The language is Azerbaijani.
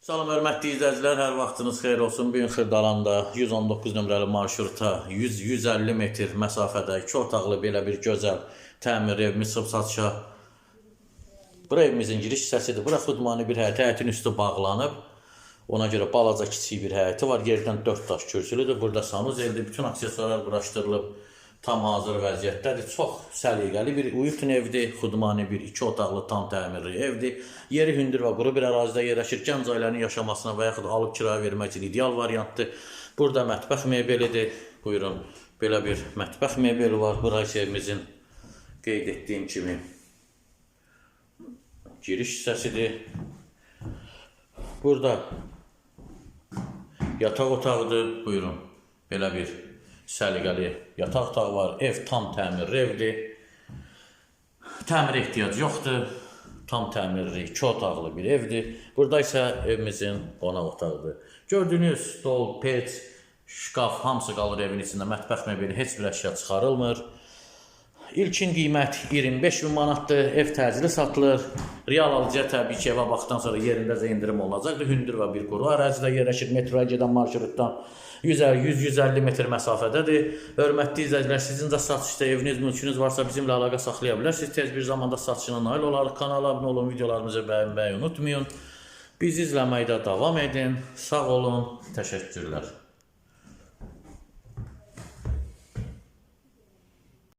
Salam hörmətli izləyicilər, hər vaxtınız xeyir olsun. Bu gün Xırdalanda 119 nömrəli marşruta 100-150 metr məsafədə iki otaqlı belə bir gözəl təmir evimiz çıxıb satışa. Bura evimizin giriş hissəsidir. Bura xudmani bir həyət, həyətin üstü bağlanıb. Ona görə balaca kiçik bir həyəti var. Yerdən 4 daş kürsülüdür. Burada sanuzeldir. Bütün aksesuarlar quraşdırılıb. Tam hazır vəziyyətdədir. Çox səliqəli bir uyutun evdir. Xudmani bir iki otaqlı tam təmirli evdir. Yeri hündür və quru bir ərazidə yerləşir. Gənc ailənin yaşamasına və yaxud alıb kirayə vermək üçün ideal variantdır. Burada mətbəx mebelidir. Buyurun. Belə bir mətbəx mebeli var. Bura isə evimizin qeyd etdiyim kimi giriş hissəsidir. Burada yataq otağıdır. Buyurun. Belə bir səliqəli yataq otağı var. Ev tam təmirli evdir. Təmir ehtiyac yoxdur. Tam təmirli, iki otaqlı bir evdir. Burada isə evimizin qonaq otağıdır. Gördüyünüz stol, pec, şkaf hamısı qalır evin içində. Mətbəx mebeli heç bir əşya çıxarılmır. İlkin qiymət 25 min manatdır. Ev təcili satılır. Real alıcıya təbii ki, evə baxdıqdan sonra yerindəcə endirim olacaqdır. Hündür və bir quru ərazidə yerləşir. Metroya gedən marşrutdan 100-150 metr məsafədədir. Hörmətli izləyicilər, sizin də satışda eviniz, mülkünüz varsa bizimlə əlaqə saxlaya bilərsiniz. Tez bir zamanda satışına nail olarıq. Kanala abunə olun, videolarımızı bəyənməyi unutmayın. Bizi izləməkdə davam edin. Sağ olun. Təşəkkürlər.